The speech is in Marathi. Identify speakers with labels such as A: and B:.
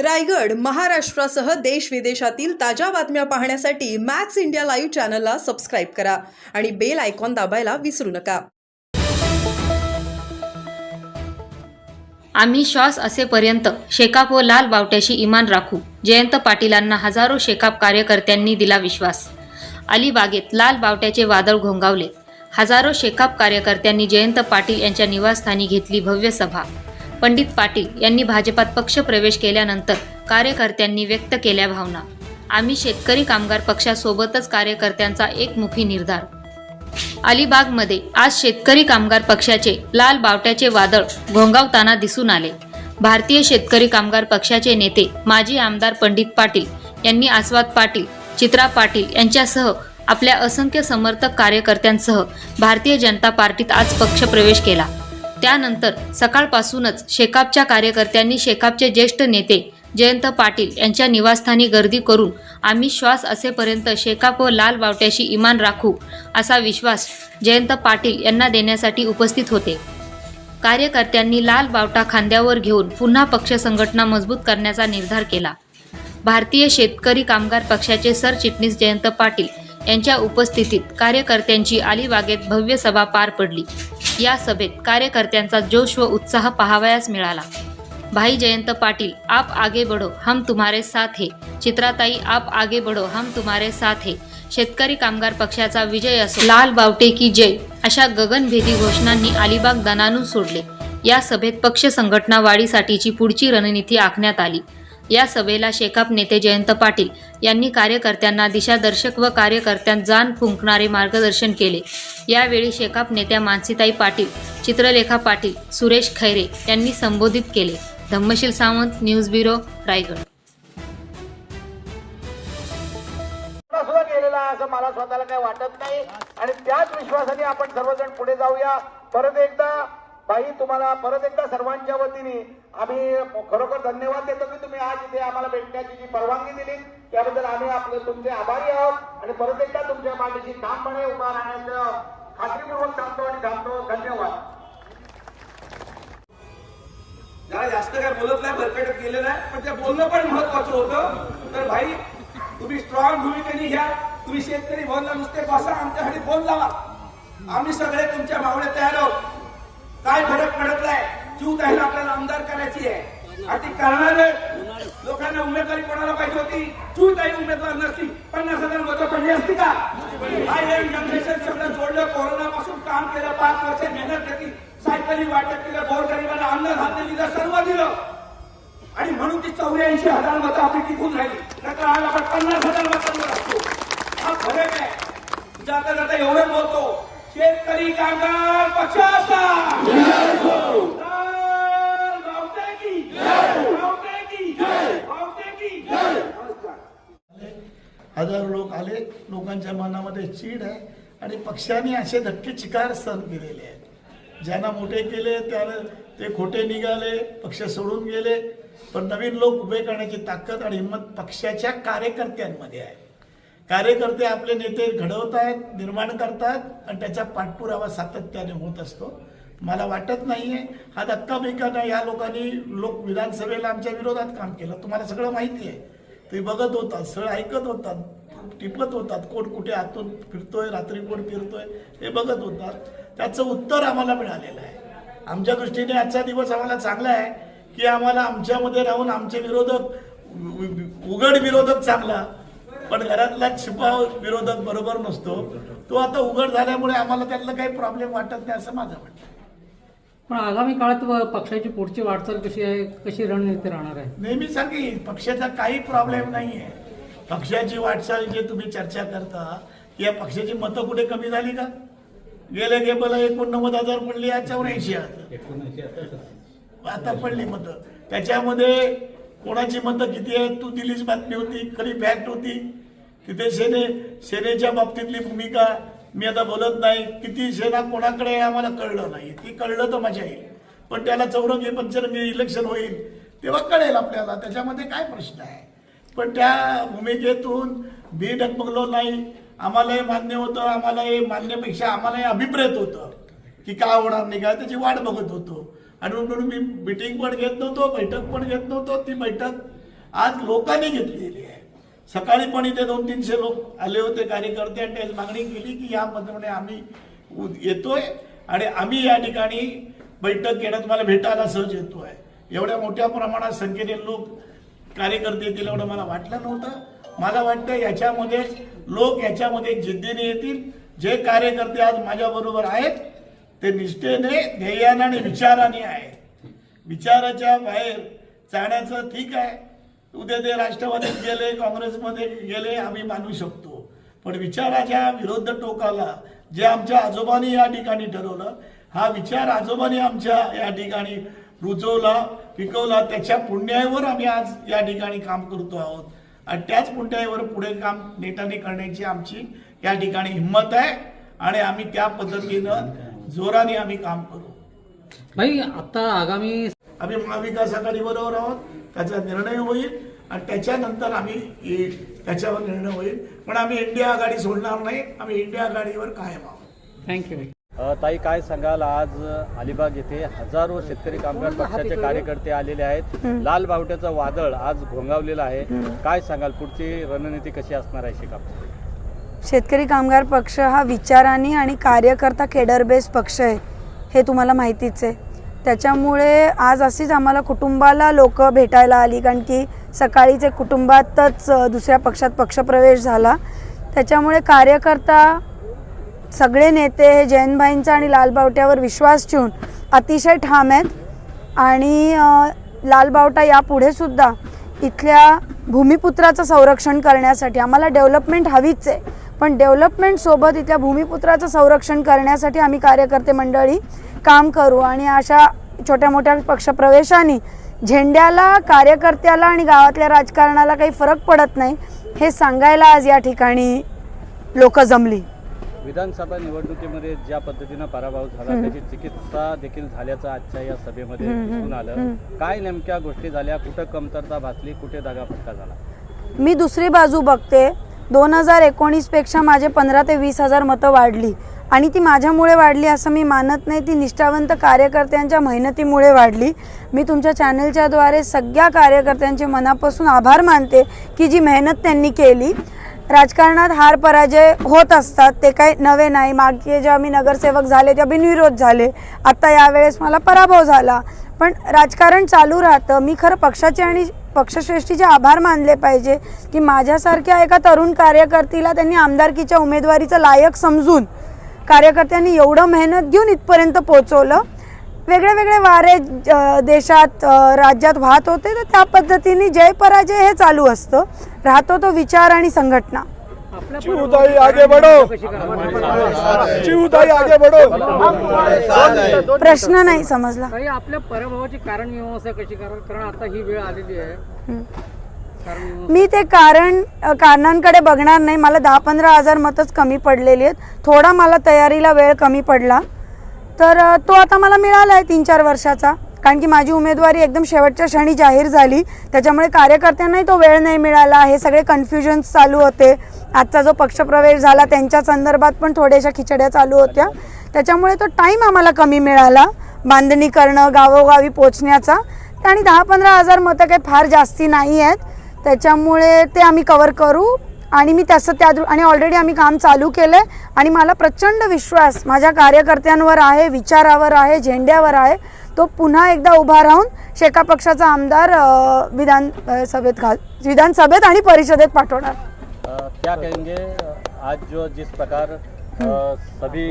A: रायगड महाराष्ट्रासह देश विदेशातील ताज्या बातम्या पाहण्यासाठी मॅक्स इंडिया लाईव्ह चॅनलला सबस्क्राईब करा आणि बेल आयकॉन दाबायला विसरू नका.
B: आम्ही श्वास असेपर्यंत शेकाप व लाल बावट्याशी इमान राखू जयंत पाटीलांना हजारो शेकाप कार्यकर्त्यांनी दिला विश्वास. अलिबागेत लाल बावट्याचे वादळ घोंगावले. हजारो शेकाप कार्यकर्त्यांनी जयंत पाटील यांच्या निवासस्थानी घेतली भव्य सभा. पंडित पाटील यांनी भाजपात पक्ष प्रवेश केल्यानंतर कार्यकर्त्यांनी व्यक्त केल्या भावना. आम्ही शेतकरी कामगार पक्षासोबतच कार्यकर्त्यांचा एकमुखी निर्धार. अलिबागमध्ये आज शेतकरी कामगार पक्षाचे लाल बावट्याचे वादळ घोंगावताना दिसून आले. भारतीय शेतकरी कामगार पक्षाचे नेते माजी आमदार पंडित पाटील यांनी आस्वाद पाटील चित्रा पाटील यांच्यासह आपल्या असंख्य समर्थक कार्यकर्त्यांसह भारतीय जनता पार्टीत आज पक्षप्रवेश केला. त्यानंतर सकाळपासूनच शेकापच्या कार्यकर्त्यांनी शेकापचे ज्येष्ठ नेते जयंत पाटील यांच्या निवासस्थानी गर्दी करून आम्ही श्वास असेपर्यंत शेकाप व लाल बावट्याशी इमान राखू असा विश्वास जयंत पाटील यांना देण्यासाठी उपस्थित होते. कार्यकर्त्यांनी लाल बावटा खांद्यावर घेऊन पुन्हा पक्ष संघटना मजबूत करण्याचा निर्धार केला. भारतीय शेतकरी कामगार पक्षाचे सरचिटणीस जयंत पाटील यांच्या उपस्थितीत कार्यकर्त्यांची अलिबागेत भव्य सभा पार पडली. या सभेत कार्यकर्त्यांचा जोश व उत्साह पाहावयास मिळाला. भाई जयंत पाटील आप आगे बढ़ो हम तुम्हारे साथ है. चित्राताई आप आगे बढ़ो हम तुम्हारे साथ है. शेतकरी कामगार पक्षाचा विजय असो. लाल बावटे की जय. अशा गगनभेदी घोषणांनी अलिबाग दणानून सोडले. या सभेत पक्ष संघटना वाढीसाठीची पुढची रणनीती आखण्यात आली. या सभेला शेकाप नेते जयंत पाटील यांनी कार्यकर्त्यांना दिशादर्शक व कार्यकर्त्यांत जाण फुंकणारे मार्गदर्शन केले. यावेळी शेकाप नेत्या मानसीताई पाटील चित्रलेखा पाटील सुरेश खैरे यांनी संबोधित केले. Dhammasheel Sawant news bureau Raigad.
C: असं मला स्वतःला काही वाटत नाही. आणि त्याच विश्वासाने आपण सर्वजण पुढे जाऊया. परत एकदा बाई तुम्हाला परत एकदा सर्वांच्या वतीने आम्ही खरोखर धन्यवाद देतो की तुम्ही आज इथे आम्हाला भेटण्याची जी परवानगी दिली. त्याबद्दल आम्ही आपले तुमचे आभारी आहोत. आणि परत एकदा तुमच्या पाठीशी ठामपणे उभा राहण्याचं खात्रीपूर्वक सांगतो आणि थांबतो. धन्यवाद.
D: जरा जास्त काय बोलत नाही भरकटत गेलेलं आहे. पण ते बोलणं पण महत्वाचं होतं. तर भाई तुम्ही स्ट्रॉंग भूमिकेने घ्या तुम्ही शेतकरी बोलला नुसते बसा आमच्यासाठी फोन लावा. आम्ही सगळे तुमच्या मावळे तयार आहोत. काय फरक पडत नाही जीव द्यायला आपल्याला आमदार करायची आहे. आणि ती करणार लोकांना उमेदवारी कोणाला पाहिजे होती? तू काही उमेदवार नसती पन्नास हजार मतं पडली असती का जनरेशन सगळं जोडलं कोरोना पासून काम केलं पाच वर्ष मेहनत घेतली सायकली वाटप केलं गोरगरिबांना अन्न धान्य दिलं सर्व दिलं. आणि म्हणून ती चौऱ्याऐंशी हजार मतं आपली टिकून राहिली. नंतर आज आपण पन्नास हजार मतांवर असतो हा फरक आहे. म्हणजे जाता जाता एवढं बोलतो शेतकरी कामगार पक्षाचा
E: हजारो लोक आले. लोकांच्या मनामध्ये चीड आहे. आणि पक्षाने असे धक्के चिकार सहन केलेले आहेत. ज्यांना मोठे केले त्याला ते खोटे निघाले पक्ष सोडून गेले. पण नवीन लोक उभे करण्याची ताकद आणि हिंमत पक्षाच्या कार्यकर्त्यांमध्ये आहे. कार्यकर्ते आपले नेते घडवत आहेत निर्माण करतात आणि त्याचा पाठपुरावा सातत्याने होत असतो. मला वाटत नाही आहे हा धक्काबिक्कानं या लोकांनी लोक विधानसभेला आमच्या विरोधात काम केलं. तुम्हाला सगळं माहिती आहे. ते बघत होतात सगळं ऐकत होतात टिपत होतात कोण कुठे आतून फिरतोय रात्री कोण फिरतोय हे बघत होतात. त्याचं उत्तर आम्हाला मिळालेलं आहे. आमच्या दृष्टीने आजचा दिवस आम्हाला चांगला आहे की आम्हाला आमच्यामध्ये राहून आमचे विरोधक उघड विरोधक चांगला पण घरातला छिपा विरोधक बरोबर नसतो. तो आता उघड झाल्यामुळे आम्हाला त्यातलं काही प्रॉब्लेम वाटत नाही असं माझं म्हणणं आहे.
F: पण आगामी काळात पक्षाची पुढची वाटचाल कशी आहे? कशी रणनीती राहणार आहे?
E: नेहमीसारखी पक्षाचा काही प्रॉब्लेम नाही आहे पक्षाची वाटचाल जे तुम्ही चर्चा करता की या पक्षाची मतं कुठे कमी झाली का? गेले गे मला एकोणनव्वद हजार पडली आज चौऱ्याऐंशी हजार. आता पडली मतं. त्याच्यामध्ये कोणाची मतं किती आहेत? तू दिलीच बातमी होती खरी फॅक्ट होती. तिथे सेने सेनेच्या बाबतीतली भूमिका मी आता बोलत नाही. किती सेना कोणाकडे आहे आम्हाला कळलं नाही. ती कळलं तर मजा येईल. पण त्याला चौरंगी पंचरंगी इलेक्शन होईल तेव्हा कळेल आपल्याला. त्याच्यामध्ये काय प्रश्न आहे? पण त्या भूमिकेतून मी डगमगलो नाही. आम्हाला हे मान्य होतं आम्हाला हे मान्यपेक्षा आम्हाला हे अभिप्रेत होतं की का होणार नाही का त्याची वाट बघत होतो. आणि म्हणून मी मिटिंग पण घेत नव्हतो बैठक पण घेत नव्हतो. ती बैठक आज लोकांनी घेतलेली आहे. सकाळी पण इथे दोन तीनशे लोक आले होते कार्यकर्ते आणि त्यांनी मागणी केली की या मध्ये आम्ही येतोय आणि आम्ही या ठिकाणी बैठक घेण्यात मला भेटायला सहज येतोय. एवढ्या मोठ्या प्रमाणात संख्येने लोक कार्यकर्ते येतील एवढं मला वाटलं नव्हतं. मला वाटतं याच्यामध्ये लोक याच्यामध्ये जिद्दीने येतील. जे कार्यकर्ते आज माझ्या बरोबर आहेत ते निष्ठेने ध्येयाने आणि विचाराने आहेत. विचाराच्या बाहेर जाण्याचं ठीक आहे. उद्या ते राष्ट्रवादीत गेले काँग्रेसमध्ये गेले आम्ही मानू शकतो. पण विचाराच्या विरुद्ध टोकाला जे आमच्या आजोबांनी या ठिकाणी ठरवलं हा विचार आजोबांनी आमच्या या ठिकाणी रुजवला पिकवला त्याच्या पुण्याईवर आम्ही आज या ठिकाणी काम करतो आहोत. आणि त्याच पुण्याईवर पुढे काम नेटाने करण्याची आमची या ठिकाणी हिंमत आहे आणि आम्ही त्या पद्धतीनं जोराने आम्ही काम करू.
F: भाई आता आगामी
E: आम्ही महाविकास आघाडी बरोबर आहोत. त्याचा निर्णय होईल आणि त्याच्यानंतर आम्ही ये- त्याच्यावर निर्णय होईल. पण आम्ही इंडिया आघाडी सोडणार नाही. आम्ही इंडिया आघाडीवर कायम आहोत.
F: थँक्यू
G: ताई काय सांगाल? आज अलिबाग येथे हजारो शेतकरी कामगार पक्षाचे कार्यकर्ते आलेले आहेत. लाल बावट्याचं वादळ आज घोंगावलेलं आहे. काय सांगाल? पुढची रणनीती कशी असणार आहे शिकाप?
H: शेतकरी कामगार पक्ष हा विचाराने आणि कार्यकर्ता केडर बेस पक्ष आहे हे तुम्हाला माहितीच आहे. त्याच्यामुळे आज अशीच आम्हाला कुटुंबाला लोक भेटायला आली कारण की सकाळीच एक कुटुंबातच दुसऱ्या पक्षात पक्षप्रवेश झाला. त्याच्यामुळे कार्यकर्ता सगळे नेते हे जयंतभाईंचा आणि लालबावट्यावर विश्वास ठेवून अतिशय ठाम आहेत. आणि लालबावटा यापुढे सुद्धा इथल्या भूमिपुत्राचं संरक्षण करण्यासाठी आम्हाला डेव्हलपमेंट हवीच आहे. पण डेव्हलपमेंटसोबत इथल्या भूमिपुत्राचं संरक्षण करण्यासाठी आम्ही कार्यकर्ते मंडळी काम करू आणि अशा छोट्या मोठ्या पक्षप्रवेशांनी झेंड्याला कार्यकर्त्याला आणि गावातल्या राजकारणाला काही फरक पडत नाही हे सांगायला आज या ठिकाणी लोक जमली.
G: विधानसभा निवडणुकीमध्ये ज्या पद्धतीनं पराभव झाला त्याची चिकित्सा देखील झाल्याचं आजच्या या सभेमध्ये दिसून आलं. काय नेमक्या गोष्टी झाल्या? कुठं कमतरता भासली? कुठे दगाफटका झाला?
H: मी दुसरी बाजू बघते. दोन हजार एकोणीसपेक्षा माझे पंधरा ते वीस हजार मतं वाढली. आणि ती माझ्यामुळे वाढली असं मी मानत नाही. ती निष्ठावंत कार्यकर्त्यांच्या मेहनतीमुळे वाढली. मी तुमच्या चॅनलच्याद्वारे सगळ्या कार्यकर्त्यांचे मनापासून आभार मानते की जी मेहनत त्यांनी केली. राजकारणात हार पराजय होत असतात. ते काही नवे नाही. मागे जेव्हा मी नगरसेवक झाले तेव्हा बिनविरोध झाले. आत्ता यावेळेस मला पराभव झाला. पण राजकारण चालू राहतं. मी खरं पक्षाचे आणि पक्षश्रेष्ठीचे आभार मानले पाहिजे की माझ्यासारख्या एका तरुण कार्यकर्तीला त्यांनी आमदारकीच्या उमेदवारीचं लायक समजून कार्यकर्त्यांनी एवढं मेहनत घेऊन इथपर्यंत पोहोचवलं. वेगळे वेगळे वारे देशात राज्यात वाहत होते. तर त्या पद्धतीने जय पराजय हे चालू असतं. राहतो तो विचार आणि संघटना.
I: चिवताई आगे बढ़ो. चिवताई आगे बढ़ो.
H: प्रश्न नाही समजला.
F: काही आपल्या पराभवाची कारण मीमांसा कशी कारण कारण आता ही वेळ आलेली आहे.
H: मी ते कारण कारणांकडे बघणार नाही. मला दहा पंधरा हजार मतच कमी पडलेली आहेत. थोडा मला तयारीला वेळ कमी पडला. तर तो आता मला मिळाला आहे तीन चार वर्षाचा. कारण की माझी उमेदवारी एकदम शेवटच्या क्षणी जाहीर झाली. त्याच्यामुळे कार्यकर्त्यांनाही तो वेळ नाही मिळाला. हे सगळे कन्फ्युजन्स चालू होते. आजचा जो पक्षप्रवेश झाला त्यांच्या संदर्भात पण थोड्याशा खिचड्या चालू होत्या. त्याच्यामुळे तो टाईम आम्हाला कमी मिळाला. बांधणी करणं गावोगावी पोचण्याचा आणि दहा पंधरा हजार मतं काही फार जास्ती नाही आहेत. त्याच्यामुळे ते आम्ही कवर करू. आणि मी तसं त्या आणि ऑलरेडी आम्ही काम चालू केलं आहे आणि मला प्रचंड विश्वास माझ्या कार्यकर्त्यांवर आहे विचारावर आहे झेंड्यावर आहे. तो पुन्हा एकदा उभा राहून शेका पक्षाचा आमदार विधान सभेत घाल विधानसभेत आणि परिषदेत पाठवणार.
G: क्या कहेंगे आज जो जिस प्रकार सभी